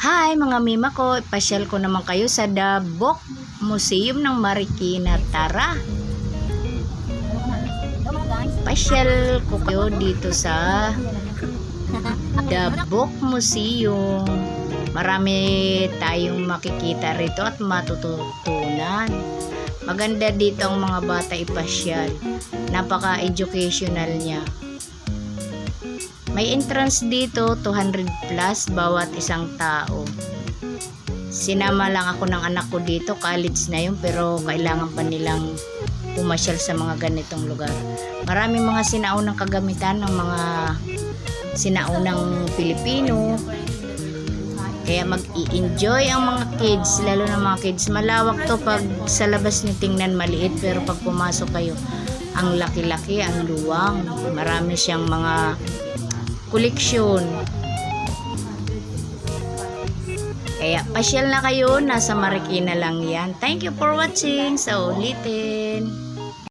Hi mga mima ko, ipasyal ko naman kayo sa Dabok Museum ng Marikina. Tara! Pasyal ko kayo dito sa Dabok Museum. Marami tayong makikita rito at matututunan. Maganda dito ang mga bata ipasyal. Napaka-educational niya. May entrance dito, 200 plus bawat isang tao. Sinama lang ako ng anak ko dito, college na yun, pero kailangan pa nilang pumasyal sa mga ganitong lugar. Maraming mga sinaunang kagamitan ng mga sinaunang Pilipino. Kaya mag-i-enjoy ang mga kids, lalo na mga kids. Malawak to pag sa labas niyo tingnan maliit, pero pag pumasok kayo, ang laki-laki, ang luwang. Marami siyang mga koleksyon. Kaya pasyal na kayo, nasa Marikina lang yan. Thank you for watching. Sa ulitin.